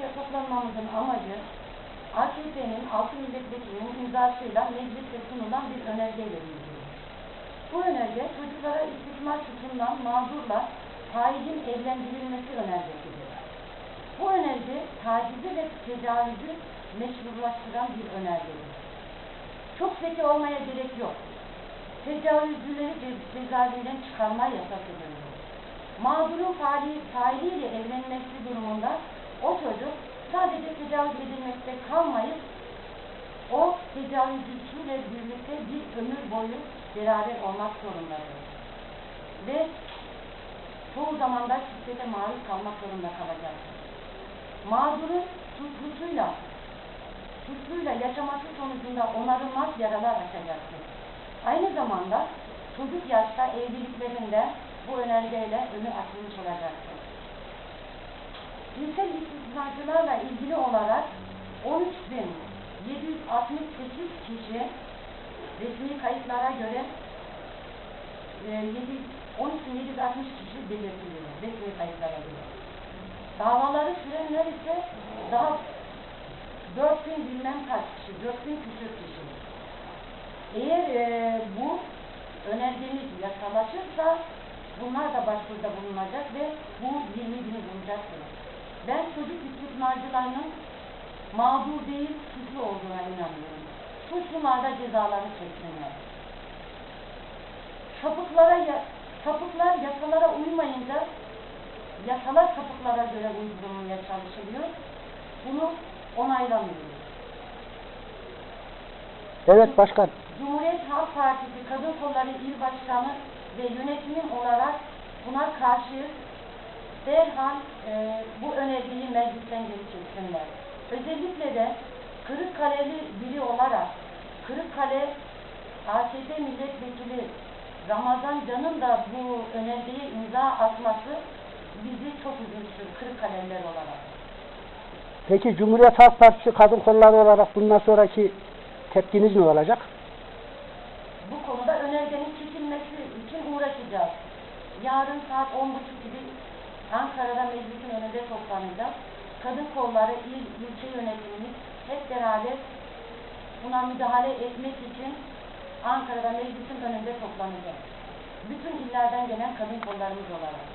buraya toplanmamızın amacı AKP'nin altı milletvekilinin imzasıyla meclise sunulan bir önergeyle ilgili. Bu önerge çocuklara istismar suçundan mağdurla failin evlendirilmesi önergesidir. Bu önerge tacizi ve tecavüzü meşrulaştıran bir önergedir. Çok zeki olmaya gerek yok. Tecavüzcüleri ce- cezaevinden çıkarma yasasıdır. Mağdurun faili, failiyle evlenmesi durumunda o çocuk sadece tecavüz edilmekte kalmayıp o tecavüzcüyle birlikte bir ömür boyu beraber olmak zorundadır. Ve çoğu zaman da şiddete maruz kalmak zorunda kalacaktır. Mağdurun suçlusuyla suçluyla yaşaması sonucunda onarılmaz yaralar açacaktır. Aynı zamanda çocuk yaşta evliliklerinde bu önergeyle önü açılmış olacaktır. Cinsel istismarcılarla ilgili olarak 13.768 kişi resmi kayıtlara göre e, 7 13.760 kişi belirtiliyor resmi kayıtlara göre. Davaları sürenler ise daha 4000 bilmem kaç kişi, 4000 küsur kişi. Eğer e, bu önergemiz yasalaşırsa bunlar da başvuruda bulunacak ve bu 20 günü bulacaktır. Ben çocuk istismarcılarının mağdur değil, suçlu olduğuna inanıyorum. Suçlular da cezaları çeksinler. Sapıklara, ya- sapıklar yasalara uymayınca yasalar sapıklara göre uygulanmaya çalışılıyor. Bunu onaylamıyoruz. Evet başkan. Cumhuriyet Halk Partisi Kadın Kolları İl Başkanı ve yönetimim olarak buna karşı derhal e, bu önergeyi meclisten geri çeksinler. Özellikle de Kırıkkaleli biri olarak Kırıkkale AKP milletvekili Ramazan Can'ın da bu önergeye imza atması bizi çok üzmüştür Kırıkkaleliler olarak. Peki Cumhuriyet Halk Partisi kadın kolları olarak bundan sonraki tepkiniz ne olacak? Bu konuda önergenin çekilmesi için uğraşacağız. Yarın saat 10.30 gibi Ankara'da meclisin önünde toplanacağız. Kadın kolları, il, ilçe yönetimimiz hep beraber buna müdahale etmek için Ankara'da meclisin önünde toplanacağız. Bütün illerden gelen kadın kollarımız olarak.